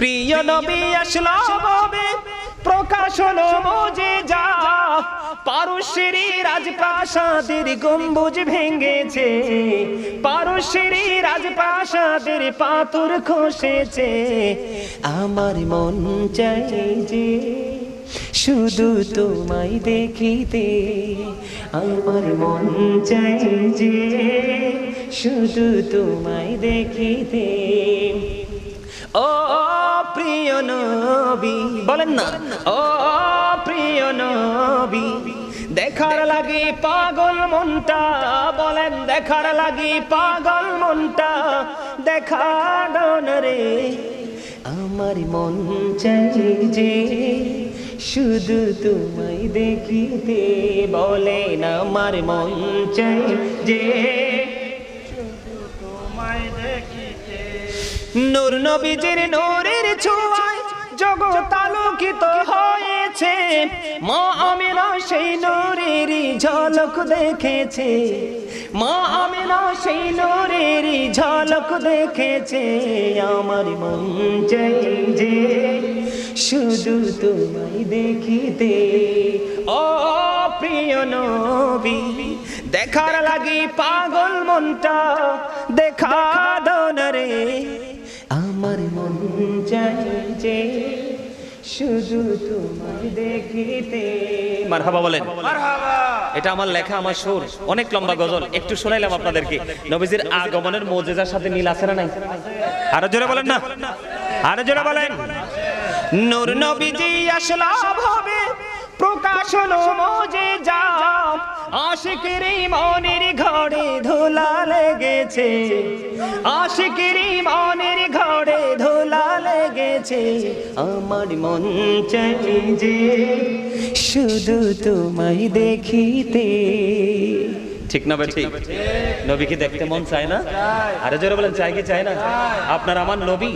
প্রিয় নবী, আসলো হবে প্রকাশন মজে যা পারস্যের রাজপ্রাসাদের গম্বুজ ভেঙেছে। পারস্যের রাজপ্রাসাদের পাথর খসেছে। আমার মন চাই যে শুধু তোমায় দেখিতে। আমার মন চাই যে শুধু তোমায় দেখিতে। ও প্রিয় নবী। বলেন না। ও প্রিয় নবী দেখার লাগে পাগল মনটা। বলেন দেখার লাগে পাগল মনটা। দেখা দাও রে আমার মন চাই যে শুধু তোমায় দেখিতে। বলেন আমার মন চাই যে নূর নবীজির নূরের আলোকিত হয়েছে। মা আমিনা সেই নূরের ঝলক দেখেছে। মা আমিনা সেই নূরের ঝলক দেখেছে। আমার মন চাই যে শুধু তোমায় দেখিতে। ও প্রিয় নবী, দেখার লাগি পাগল মনটা, দেখা দাও রে। আমার মন চাই যে শুধু তোমায় দেখিতে। মারহাবা বলেন। এটা আমার লেখা আমার সুর। অনেক লম্বা গজল। একটু শোনাইলাম আপনাদেরকে। নবীজির আগমনের মোজেজার সাথে মিল আছে না নাই? আরও জোরে বলেন না। আরও জোরে বলেন। নূর নবীজি আসলা ভাবে প্রকাশ হলো মজে যা আশিকের মনের ঘরে ধুলা লেগেছে। আশিকের মনের ঘরে ধুলা লেগেছে। আমার মন চাই যে শুধু তোমায় দেখিতে। ঠিক না ঠিক। নবী কি দেখতে মন চায় না? আরে জোরে বলেন চাই কি চায় না? আপনার আমার নবী।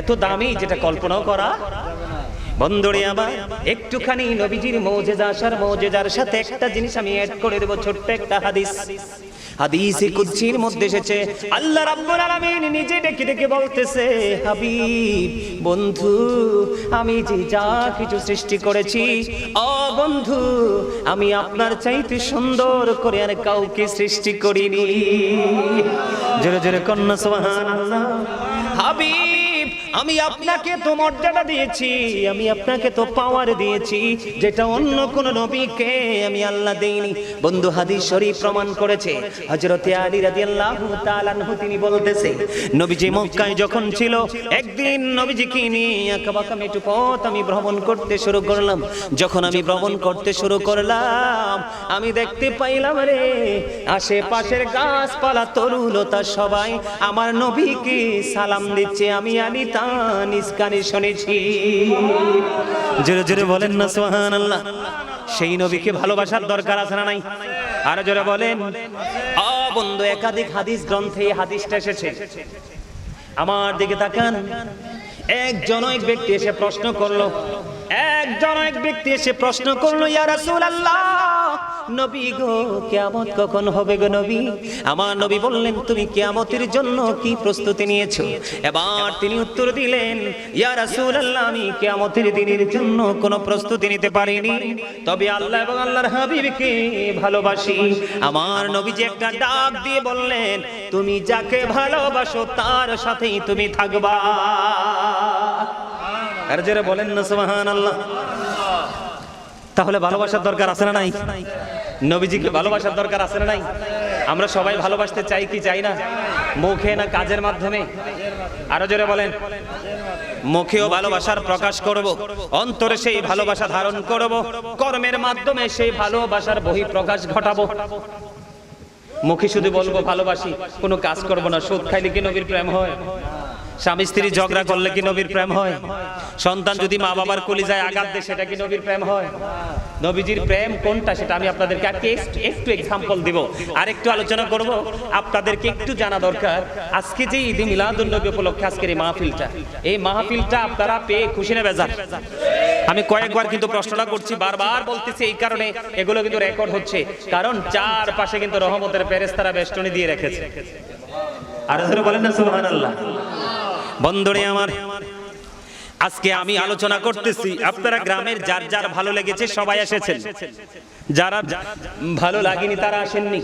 এত দামি যেটা কল্পনাও করা বন্ধুরে আমার, একটুখানি নবীজির মৌজেজা আসার মৌজেজার সাথে একটা জিনিস আমি অ্যাড করে দেবো, ছোট্ট একটা হাদিস। হাদিসে কুদসির মধ্যে এসেছে, আল্লাহ রাব্বুল আলামিন নিজে ডেকে ডেকে বলতেছে, হাবিব, বন্ধু, আমি যে যা কিছু সৃষ্টি করেছি ও বন্ধু, আমি আপনার চাইতে সুন্দর করে আর কাউকে সৃষ্টি করিনি। জোরে জোরে কন্যা, সুবহানাল্লাহ। হাবিব আমি আপনাকে তো মর্যাদা দিয়েছি, আমি আপনাকে তো পাওয়ার দিয়েছি, যেটা অন্য কোন নবীকে আমি আল্লাহ দেইনি। বন্ধু হাদিস শরীফ প্রমাণ করেছে, হযরত আলী রাদিয়াল্লাহু তাআলা আনহু তিনি বলতেছে, নবীজি মক্কায় যখন ছিল, একদিন নবীজিকে নিয়ে আঁকা বাঁকা মেটু পথ আমি ভ্রমণ করতে শুরু করলাম। যখন আমি ভ্রমণ করতে শুরু করলাম, আমি দেখতে পাইলাম রে, আশেপাশের গাছপালা তরুলতা সবাই আমার নবীকে সালাম দিচ্ছে, আমি আলী তা নিজ কানে শুনেছি। জোরে জোরে বলেন না সোহান আল্লাহ সেই নবীকে ভালোবাসার দরকার আছে না নাই? আর জোরে বলেন। অ বন্ধু একাধিক হাদিস গ্রন্থে হাদিসটা এসেছে। আমার দিকে তাকান। একজন এক ব্যক্তি এসে প্রশ্ন করল। একজন এক ব্যক্তি এসে প্রশ্ন করল ইয়া রাসূলুল্লাহ! নবী গো, কিয়ামত কখন হবে গো নবী? আমার নবী বললেন, তুমি কিয়ামতের জন্য কি প্রস্তুতি নিয়েছো? এবার তিনি উত্তর দিলেন, ইয়া রাসূলুল্লাহ, আমি কিয়ামতের দিনের জন্য কোনো প্রস্তুতি নিতে পারিনি। তবে আল্লাহ এবং আল্লাহর হাবিবকে ভালোবাসি। আমার নবীজি একটা ডাক দিয়ে বললেন, তুমি যাকে ভালোবাসো, তার সাথেই তুমি থাকবা। আর যারা বলেন না, সুবহানাল্লাহ। তাহলে ভালোবাসার দরকার আছে না নাই? নবীজিকে ভালোবাসার দরকার আছে না নাই? আমরা সবাই ভালোবাসতে চাই কি চাই না? মুখে না কাজের মাধ্যমে? আরও জোরে বলেন। মুখেও ভালোবাসার প্রকাশ করব, অন্তরে সেই ভালোবাসা ধারণ করব, কর্মের মাধ্যমে সেই ভালোবাসার বহি প্রকাশ ঘটাবো। মুখে শুধু বলব ভালোবাসি, কোনো কাজ করব না, সুদ খাইলে কি নবীর প্রেম হয়? স্বামী স্ত্রী ঝগড়া করলে কি নবীর প্রেম হয়? সন্তান যদি মা বাবার কলি যায় আঘাত দেয় সেটা কি নবীর প্রেম হয়? নবীজির প্রেম কোনটা সেটা আমি আপনাদেরকে আজকে একটু- এক্সাম্পল দিব। আর একটু আলোচনা করব। আপনাদেরকে একটু জানা দরকার। আজকে যে ঈদ মিলাদুল নবী উপলক্ষে আজকের এই মাহফিলটা এই মাহফিলটা আপনারা পেয়ে খুশি না বেজার? আমি কয়েকবার কিন্তু প্রশ্নটা করছি বারবার বলতেছি এই কারণে এগুলো কিন্তু রেকর্ড হচ্ছে। কারণ চার পাশে কিন্তু রহমতের পেরেস্তারা বেষ্টনী দিয়ে রেখেছে। আর বলেন না সুবহানাল্লাহ। বন্ধুরে আমার, আজকে আমি আলোচনা করতেছি, আপনারা গ্রামের যার যার ভালো লেগেছে সবাই এসেছেন। যারা ভালো লাগেনি তারা আসেননি।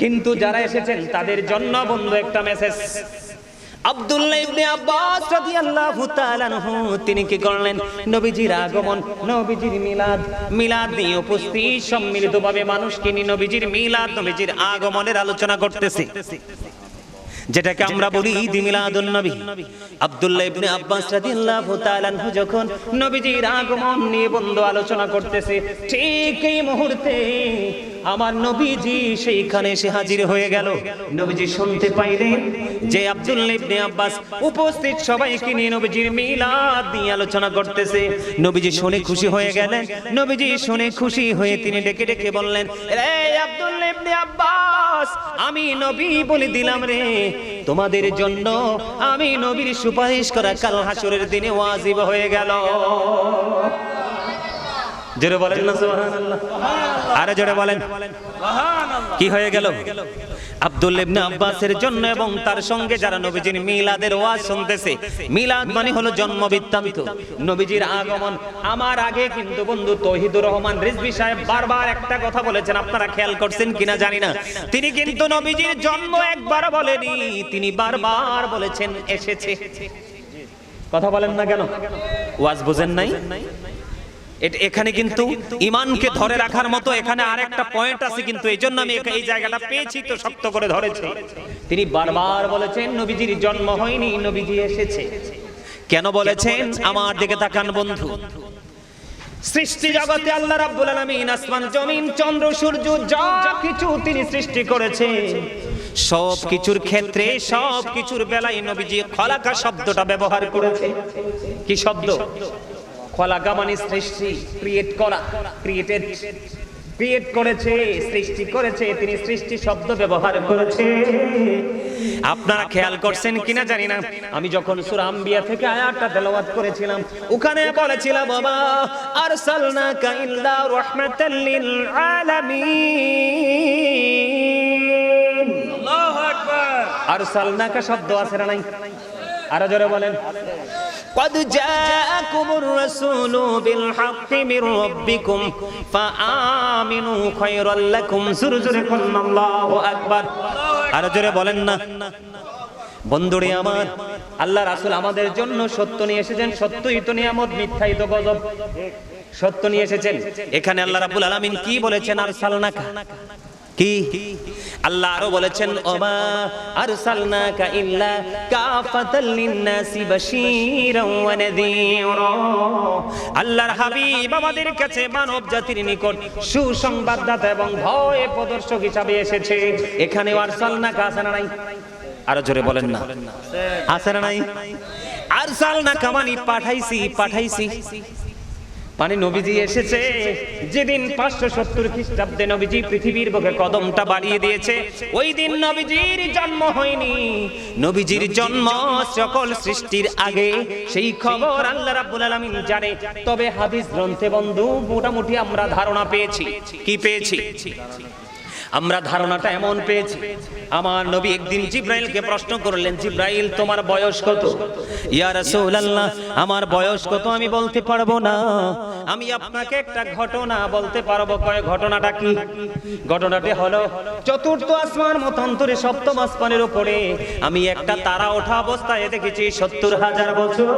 কিন্তু যারা এসেছেন, তাদের জন্য বন্ধু একটা মেসেজ আব্দুল্লাহ ইবনে আব্বাস রাদিয়াল্লাহু তাআলা আনহু, তিনি কি করলেন? নবীজির আগমন, নবীজির মিলাদ মিলাদ নিয়ে উপস্থিত, সম্মিলিতভাবে মানুষকে নিয়ে নবীজির মিলাদ, নবীজির আগমনের আলোচনা করতেছে। যেটাকে আমরা বলি ঈদ মিলাদুন নবী। আব্দুল্লাহ ইবনে আব্বাস রাদিয়াল্লাহু তাআলা আনহু যখন নবীজির আগমন নিয়ে বন্ধ আলোচনা করতেছে, ঠিক এই মুহূর্তে আমার নবীজি সেইখানে এসে হাজির হয়ে গেল। নবীজি শুনতে পাইলেন যে আব্দুল্লাহ ইবনে আব্বাস উপস্থিত সবাইকে নিয়ে নবীজির মিলাদ নিয়ে আলোচনা করতেছে। নবীজি শুনে খুশি হয়ে গেলেন। নবীজি শুনে খুশি হয়ে তিনি ডেকে ডেকে বললেন এই আব্দুল্লাহ ইবনে আব্বাস, আমি নবী বলে দিলাম রে। তোমাদের জন্য আমি নবীর সুপারিশ করা কাল হাসরের দিনে ওয়াজিব হয়ে গেল। জোরে বলেন আরে জোরে বলেন। কি হয়ে গেল? আব্দুল ইবনে আব্বাসের জন্য এবং তার সঙ্গে যারা নবীজির মিলাদের ওয়াজ শুনতেছে, মিলাদ মানে হলো জন্ম বৃত্তান্ত নবীজির আগমন। আমার আগে কিন্তু বন্ধু তৌহিদুর রহমান রিজভি সাহেব বারবার একটা কথা বলেছেন, আপনারা খেয়াল করছেন কিনা জানি না। তিনি কিন্তু নবীজির জন্ম একবার বলেনি, তিনি বারবার বলেছেন, এসেছে। কথা বলেন না কেন? ওয়াজ বুঝেন নাই? এখানে কিন্তু ইমানকে ধরে রাখার মতো এখানে আরেকটা পয়েন্ট আছে কিন্তু এই জন্য আমি এই জায়গাটা পেয়েছি তো শক্ত করে ধরেছি। তিনি বারবার বলেছেন নবীজির জন্ম হয়নি নবীজি এসেছে। কেন বলেছেন? আমার দিকে তাকান বন্ধু। সৃষ্টি জগতে আল্লাহ রাব্বুল আলামিন আসমান জমিন চন্দ্র সূর্য যা কিছু তিনি সৃষ্টি করেছেন। সব কিছুর ক্ষেত্রে সব কিছুর বেলায় নবীজি খলাকা শব্দটা ব্যবহার করেছে কি শব্দ? খলাকা মানে সৃষ্টি ক্রিয়েট করা ক্রিয়েটেড ক্রিয়েট করেছে সৃষ্টি করেছে তিনি সৃষ্টি শব্দ ব্যবহার করেছে। আপনারা খেয়াল করছেন কিনা জানি না। আমি যখন সূরা আম্বিয়া থেকে আয়াতটা তেলাওয়াত করেছিলাম ওখানে বলেছিলাম বাবা আরসালনাকা ইল্লা রাহমাতাল লিল আলামিন। আল্লাহু আকবার। আরসালনাকা শব্দ আছে না নাই? আরও জোরে বলেন। قد جاءكم الرسول بالحق من ربكم فآمنوا خيرا لكم زرزركم الله أكبر আরো জোরে বলেন না বন্ধুরে আমার আল্লাহ রাসূল আমাদের জন্য সত্য নিয়ে এসেছেন সত্যই তো নিয়ামত মিথ্যাই তো গজব সত্য নিয়ে এসেছেন এখানে আল্লাহ রাব্বুল আলামিন কি বলেছেন আর সালনাকা কি? আল্লাহ আরও বলেছেন ওমা আরসালনাকা ইল্লা কাফাতাল লিন্নাসি বাশীরাও ওয়া নাযীরা আল্লাহর হাবিব আমাদের কাছে মানব জাতির নিকট সুসংবাদদাতা এবং ভয় প্রদর্শক হিসাবে এসেছে। এখানে আরসালনাকা আছে না নাই? আরও জোরে বলেন না। আছে না নাই? আরসালনাকা মানে পাঠাইছি পাঠাইছি। মানে নবীজি এসেছে। যেদিন পাঁচশো সত্তর খ্রিস্টাব্দে নবীজি পৃথিবীর বুকে কদমটা বাড়িয়ে দিয়েছে, ওই দিন নবীজির জন্ম হয়নি। নবীজির জন্ম সকল সৃষ্টির আগে। সেই খবর আল্লাহ রাব্বুল আলামিন জানে। তবে হাদিস গ্রন্থে বন্ধু, মোটামুটি আমরা ধারণা পেয়েছি। কি পেয়েছি? আমরা ধারণাটা এমন পেয়েছি। আমার নবী একদিন জিব্রাইলকে প্রশ্ন করলেন, জিব্রাইল, তোমার বয়স কত? ইয়া রাসূলুল্লাহ, আমার বয়স কত আমি বলতে পারব না। আমি আপনাকে একটা ঘটনা বলতে পারব। কয় ঘটনাটা কি? ঘটনাটি হলো, চতুর্থ আসমান মতান্তরে সপ্তম আসমানের উপরে আমি একটা তারা ওঠা অবস্থায় দেখেছি, সত্তর হাজার বছর।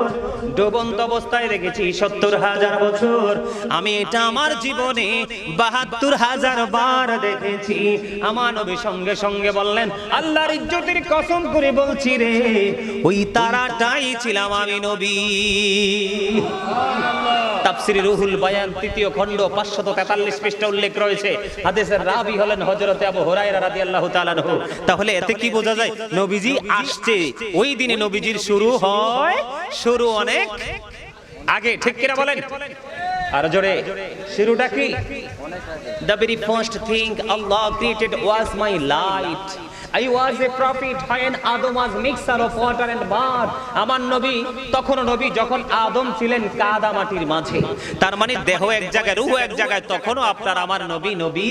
ডুবন্ত অবস্থায় দেখেছি, সত্তর হাজার বছর। আমি এটা আমার জীবনে বাহাত্তর হাজার বার দেখেছি। নবী সঙ্গে সঙ্গে বললেন, আল্লাহর ইজ্জতের কসম করে বলছি রে, ওই তারাটাই ছিলাম আমি নবী। রুহুল বায়ান তৃতীয় খণ্ড 543 পৃষ্ঠা উল্লেখ রয়েছে। রাবি হলেন তাহলে এতে কি বোঝা যায়? নবীজি আসছে, ওই দিনে নবীজির শুরু হয়, শুরু অনেক আগে, ঠিক কিনা বলেন? আর জোরে শুরুটা কি The very first thing Allah created was my light. I was a prophet when Adam was mixture of water and mud. আমার নবী, তখন নবী যখন আদম ছিলেন কাদা মাটির মাঝে। তার মানে দেহ এক জায়গায়, রূহ এক জায়গায়, তখনও আপনার আমার নবী নবী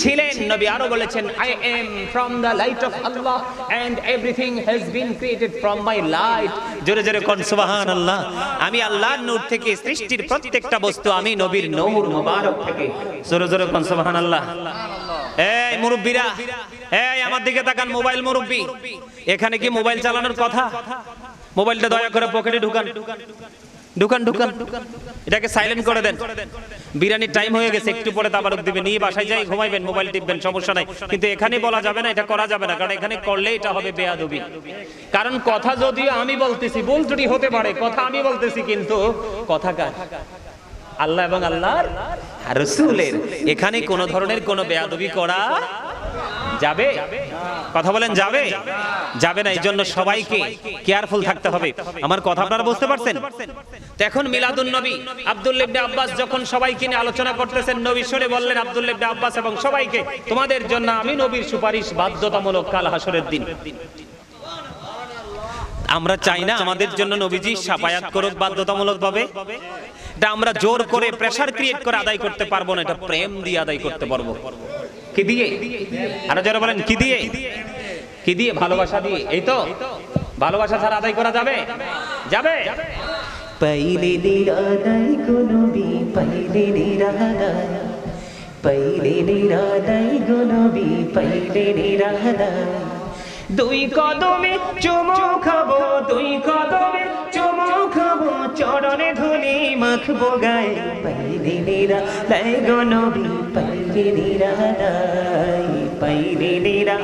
ছিলেন। নবী আরও বলেছেন I am from the light of Allah and everything has been created from my light জোরে জোরে কোন, সুবহানাল্লাহ। আমি আল্লাহর নূর থেকে সৃষ্টির প্রত্যেকটা বস্তু, আমি নবীর নূর মুবারক থেকে। জোরে জোরে কোন, সুবহানাল্লাহ। এই মুরব্বীরা এই আমার দিকে তাকান, মোবাইল মুরব্বী। এখানে কি মোবাইল চালানোর কথা? মোবাইলটা দয়া করে পকেটে ঢুকান। ঢুকান ঢুকান। এটাকে সাইলেন্ট করে দেন। বিরিয়ানির টাইম হয়ে গেছে, একটু পরে তাবারক দিবেন। নিয়ে বাসায় যাই, ঘুমাইবেন, মোবাইল টিপবেন, সমস্যা নাই। কিন্তু এখানে বলা যাবে না, এটা করা যাবে না, কারণ এখানে করলে এটা হবে বেয়াদবি। কারণ কথা যদিও আমি বলতেছি, ভুল ত্রুটি হতে পারে, কথা আমি বলতেছি, কিন্তু কথা কার? আল্লাহ এবং আল্লাহর রসুলের। এখানে কোনো ধরনের কোনো বেয়াদবি করা যাবে? কথা বলেন, যাবে? যাবে না এই জন্য সবাইকে কেয়ারফুল থাকতে হবে। আমার কথা আপনারা বুঝতে পারছেন? এখন মিলাদুন নবী, আব্দুল ইবনে আব্বাস যখন সবাইকে নিয়ে আলোচনা করতেছেন, নবী সরে বললেন, আব্দুল ইবনে আব্বাস এবং সবাইকে তোমাদের জন্য আমি নবীর সুপারিশ বাধ্যতামূলক কাল হাসরের দিন। আমরা চাই না আমাদের জন্য নবীজি সাফায়াত করুক, বাধ্যতামূলক ভাবে। এটা আমরা জোর করে প্রেসার ক্রিয়েট করে আদায় করতে পারব না, এটা প্রেম দিয়ে আদায় করতে পারব। কি দিয়ে? আরও যারা বলেন কি দিয়ে? কি দিয়ে? ভালোবাসা দিয়ে। এই তো? ভালোবাসা ছাড়া আদায় করা যাবে? যাবে? পৈলে নিরাদাই গুনবি পৈলে নিরাদাই পৈলে নিরাদাই গুনবি পৈলে নিরাদাই দুই কদমে চুমু খাব দুই কদমে ধুলি মাখবো গায়ে পৈলে নিরাদাই গুনবি পৈলে নিরাদাই পৈলে নিরা।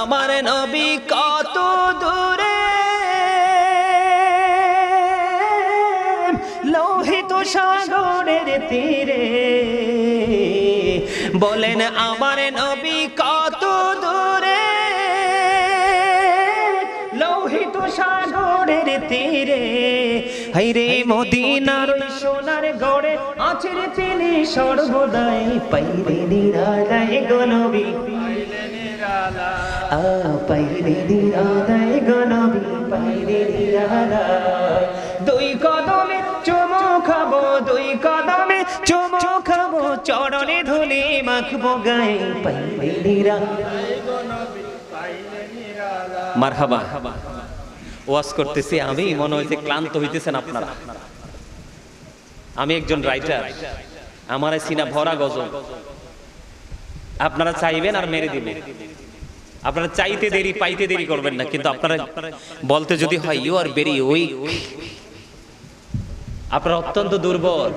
আমার নবী কত দূরে, লোহিত সাগরের তীরে। বলেন, আমার নবী হাইরে মদিনার সোনার গড়ে আছের তিনি সর্বদাই। পৈলে নিরাদাই গুনবি আ পৈলে নিরাদাই গুনবি পৈলে নিরাদাই দুই কদমে চুমু খাব দুই কদমে চুমু খাব চরণে ধুলি মাখবো গায়ে। পৈলে নিরাদাই মারহাবা। ওয়াজ করতেছি, আমি মনে হয়েছে ক্লান্ত হইতেছেন আপনারা। আমি একজন রাইটার আমার সিনা ভরা গজল। আপনারা চাইবেন আর মেরে দিবেন। আপনারা চাইতে দেরি, পাইতে দেরি করবেন না, কিন্তু আপনারা বলতে যদি হয় ইউ আর ভেরি উইক আপনারা অত্যন্ত দুর্বল।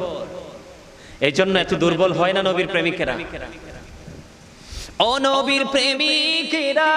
এই জন্য এত দুর্বল হয় না নবীর প্রেমিকেরা। ও নবীর প্রেমিকেরা।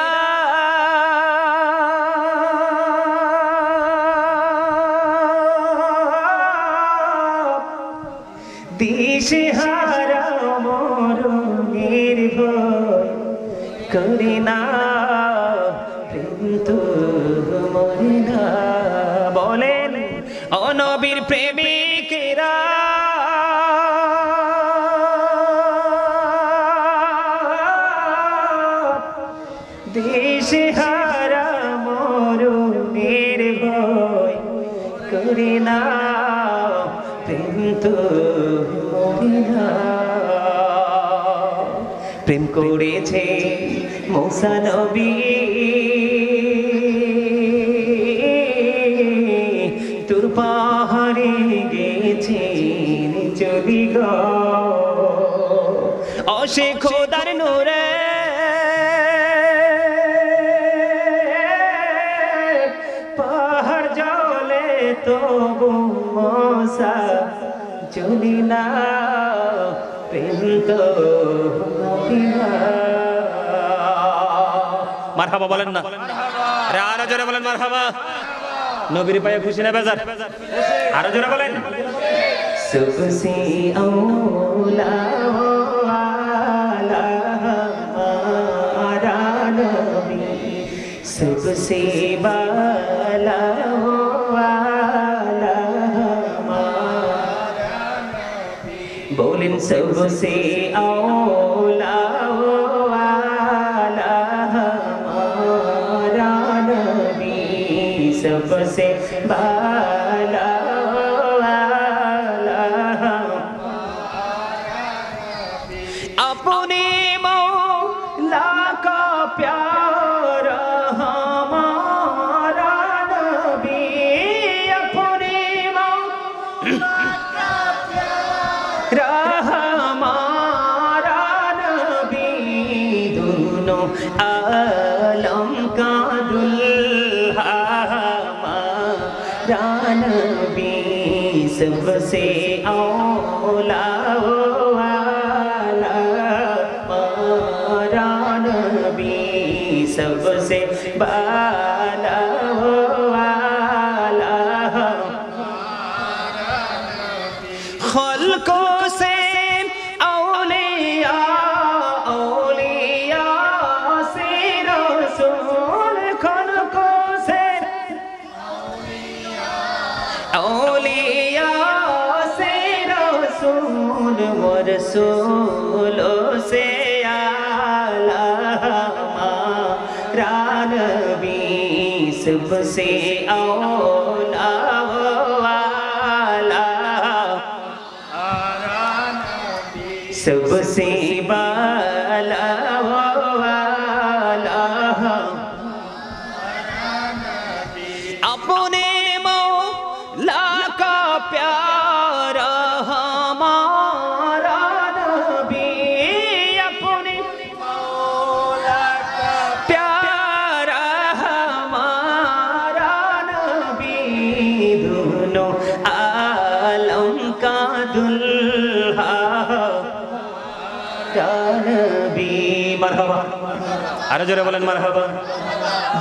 প্রেম করেছে মৌসা নবী। তোর পাহাড়ে গেছে চলি গ খোদার নূরে। পাহাড় জলে তবু মশা চলি না। মারহাবা বলেন না আরে আরো জোরে বলেন মারহাবা নবীর পায়ে খুশি না বেজার আরো জোরে বলেন सबसे औला वाला हमारा नबी सबसे बाला वाला हमारा बोलिन सबसे औला Đó. اولیاء سے رسول و رسولوں سے نبی سب سے اولا والا سب سے মার হাবা আরও জোরে বলেন মার হাবা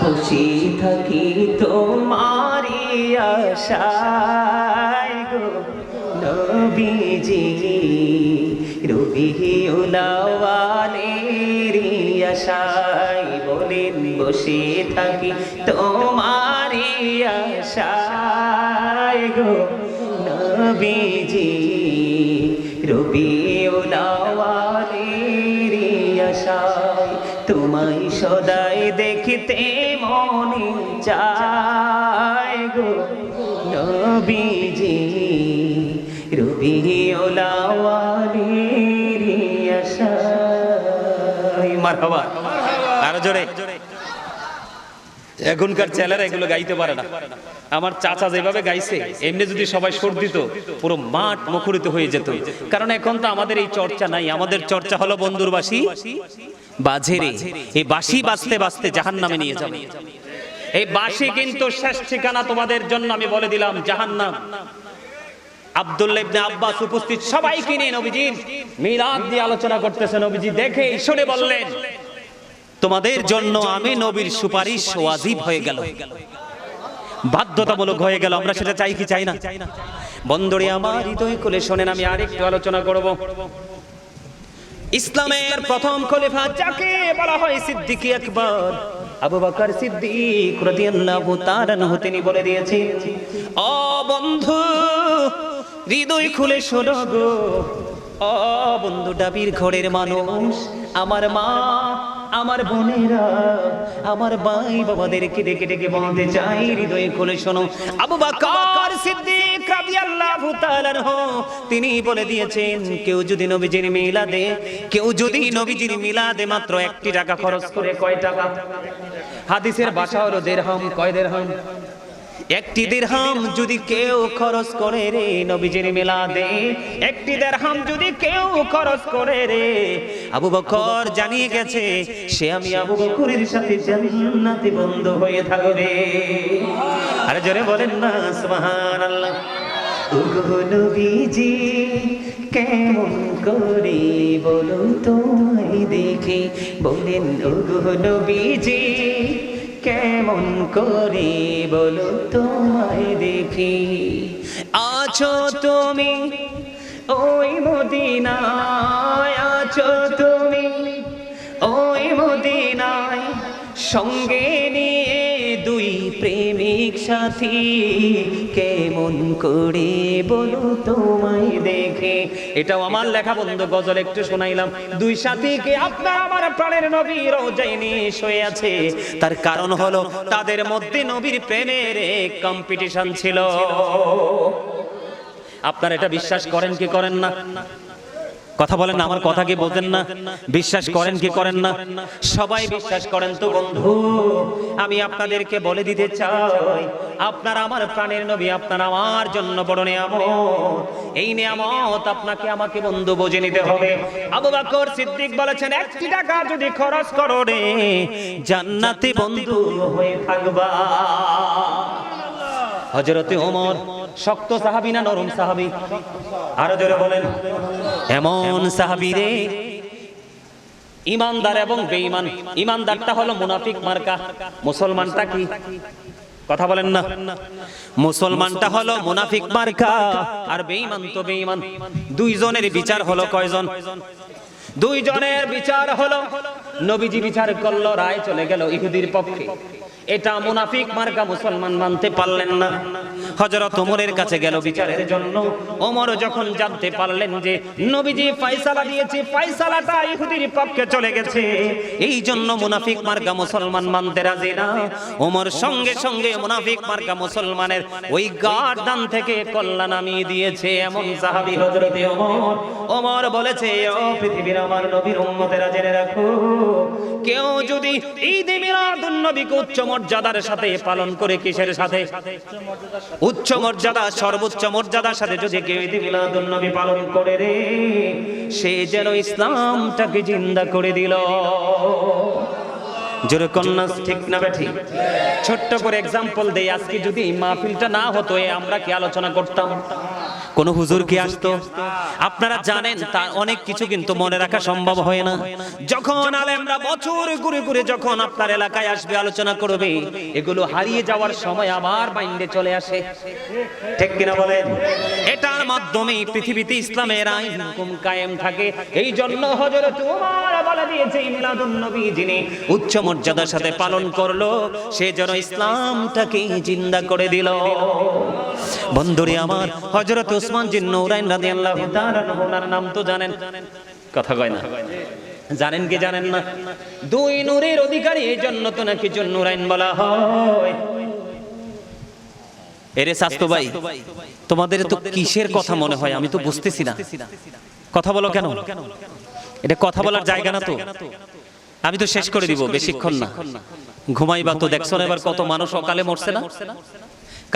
বসে থাকি তোমারি আশায় গো নবীজি। রবি উলাওয়ালের আশায় বলেন, বসে থাকি তোমারি আশায় গো নবীজি। রবি উলাওয়ালে তোমায় সদাই দেখিতে মনে চায় গো। নবীজি রবি ওলাওয়ালি আশায়। মারহাবা। আরও জোরে। এখনকার ছেলেরা এগুলো গাইতে পারে না। আমার চাচা যেভাবে গাইছে, এমনি যদি সবাই সুর দিত, পুরো মাঠ মুখরিত হয়ে যেত। কারণ এখন তো আমাদের এই চর্চা নাই। আমাদের চর্চা হলো, বন্ধুর বাসি বাজেরে এই বাসি বাঁচতে বাজতে জাহান নামে নিয়ে যাবে। এই বাসি কিন্তু শেষ ঠিকানা তোমাদের জন্য আমি বলে দিলাম, জাহান্নাম। আব্দুল্লাহ ইবনে আব্বাস উপস্থিত সবাইকে নিয়ে নবীজির মিলাদ দিয়ে আলোচনা করতেছে নবীজি। দেখে শুনে বললেন তোমাদের জন্য আমি নবীর সুপারিশ ওয়াজিব হয়ে গেল। বাধ্যতামূলক হয়ে গেল। আমরা সেটা চাই কি চাই না? বন্দরে আমার হৃদয় কোলে শোনেন আমি আরেকটু আলোচনা করব। ইসলামের প্রথম খলিফা যাকে বলা হয় সিদ্দিকী আকবর। আবু বকর সিদ্দিক রাদিয়াল্লাহু তাআলা তিনি বলে দিয়েছেন ও বন্ধু হৃদয় খুলে শোনো গো। ও বন্ধু ডাবির ঘরের মানুষ আমার মা আমার বোনেরা আমার ভাই বাবাদেরকে ডেকে ডেকে বলতে চাই হৃদয়ে খুলে শোনো। আবু বকর সিদ্দিক রাদিয়াল্লাহু তাআলা হো তিনি বলে দিয়েছেন কেউ যদি নবীজির মিলাদে কেউ যদি নবীজির মিলাদে মাত্র একটি টাকা খরচ করে কয় টাকা? হাদিসের ভাষা হলো দেড়হাম কয় দেড়হাম? একটি দিরহাম যদি কেউ খরচ করে রে নবীজির মিলাদে, একটি দিরহাম যদি কেউ খরচ করে রে, আবু বকর জানিয়ে গেছে, সে আমি আবু বকরের সাথে জান্নাতে বন্ধ হয়ে থাকবে। আরে জোরে বলেন না, সুবহানাল্লাহ। ওগো নবীজি, কেমন করে বলো তোমায় দেখে। বলেন, ওগো নবীজি কেমন করে বলো তোমায় দেখি? আছো তুমি ওই মদিনায়, আছো তুমি ওই মদিনায় সঙ্গে নিয়ে প্রেমিক সাথী, কেমন করে বলো তোমায় দেখে? এটাও আমার লেখা বন্ধু, গজল একটু শোনাইলাম। দুই সাথীকে আপনার আমার প্রাণের নবী রোজাই শুয়ে আছে? তার কারণ হলো, তাদের মধ্যে নবীর প্রেমের কম্পিটিশন ছিল। আপনার এটা বিশ্বাস করেন কি করেন না? কথা বলেন না আমার কথা কি বোঝেন না বিশ্বাস করেন কি করেন না? সবাই বিশ্বাস করেন তো বন্ধু। আমি আপনাদেরকে বলে দিতে চাই আপনার আমার প্রাণের নবী আপনার আমার জন্য বড় নিয়ামত। এই নিয়ামত আপনাকে আমাকে বন্ধু বুঝে নিতে হবে। আবু বকর সিদ্দিক বলেছেন একটি টাকা যদি খরচ করো রে জান্নাতে বন্ধু হয়ে থাকবা। হজরতে ওমর, শক্ত সাহাবি না নরম সাহাবি? আরও জোরে বলেন। এমন সাহাবি রে। ইমানদার এবং বেঈমান। ইমানদারটা হলো মুনাফিক মার্কা। মুসলমানটা কি? কথা বলেন না। মুসলমানটা হলো মুনাফিক মার্কা। আর বেঈমান তো বেঈমান। দুইজনের বিচার হলো কয়জন? দুইজনের বিচার হলো, নবীজি বিচার করল, রায় চলে গেল ইহুদির পক্ষে। এটা মুনাফিক মার্কা মুসলমান মানতে পারলেন না। হযরত ওমরের কাছে গেল বিচারের জন্য। ওমর যখন জানতে পারলেন যে নবীজি ফয়সালা দিয়েছে, ফয়সালাটা ইহুদির পক্ষে চলে গেছে। এই জন্য মুনাফিক মার্কা মুসলমান মানতে রাজি না। ওমর সঙ্গে সঙ্গে মুনাফিক মার্কা মুসলমানের ওই গার্ডান থেকে কল্যাণ নামিয়ে দিয়েছে এমন সাহাবী হযরতে ওমর। ওমর বলেছে, ও পৃথিবীর আমার নবীর উম্মতেরা জেনে রাখো, কেউ যদি ঈদ মিলাদুন নবীকে উচ্চ মর্যাদার সাথে পালন করে কিসের সাথে? উচ্চ মর্যাদা সর্বোচ্চ মর্যাদার সাথে যদি কেউ ঈদ পালন করে রে, সে যেন ইসলামটাকে জিন্দা করে দিল। জোরে ঠিক না বেঠি? ছোট্ট করে এক্সাম্পল দেই, আজকে যদি মাহফিলটা না হতো আমরা কি আলোচনা করতাম? কোন হুজুর কি আসতো? আপনারা জানেন তা অনেক কিছু কিন্তু মনে রাখা সম্ভব হয় না। যখন আলেমরা বছর ঘুরে ঘুরে যখন আপনার এলাকায় আসবে আলোচনা করবে এগুলো হারিয়ে যাওয়ার সময় আবার মাইন্ডে চলে আসে। ঠিক কিনা বলেন? এটার মাধ্যমে পৃথিবীতে ইসলামের আইন হুকুম কায়েম থাকে। এই জন্য হযরত উমর বলে দিয়েছে মিলাদুন নবী যিনি উচ্চ মর্যাদার সাথে পালন করল সে যেন ইসলামটাকে জিন্দা করে দিল। বন্ধুরে আমার হযরত রাদিয়াল্লাহু তাআলা ওনার নাম তো জানেন। কথা কয় না? জানেন কি জানেন না? দুই নূরের অধিকারী, এই জন্য তো নাকি বলা হয়। এরে ভাই, তোমাদের তো কিসের কথা মনে হয়? আমি তো বুঝতেছি না। কথা বলো কেন? এটা কথা বলার জায়গা না তো। আমি তো শেষ করে দিব, বেশিক্ষণ না। ঘুমাইবা তো দেখছ না এবার কত মানুষ অকালে মরছে না?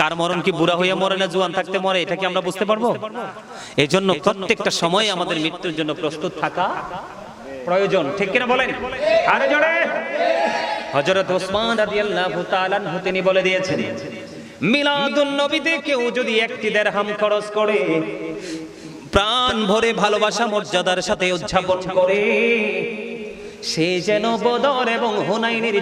কার মরণ কি বুড়া হইয়া মরে না জুয়ান থাকতে মরে, এটা কি আমরা বুঝতে পারব? এই জন্য প্রত্যেকটা সময় আমাদের মৃত্যুর জন্য প্রস্তুত থাকা প্রয়োজন। ঠিক কিনা বলেন? আরে জোরে। হযরত ওসমান রাদিয়াল্লাহু তাআলা তিনি বলে দিয়েছেন, মিলাদুন নবীতে কেউ যদি একটি দেরহাম খরচ করে, প্রাণ ভরে ভালোবাসা মর্যাদার সাথে উদযাপন করে, সে যেন বদর এবং হুনাইনের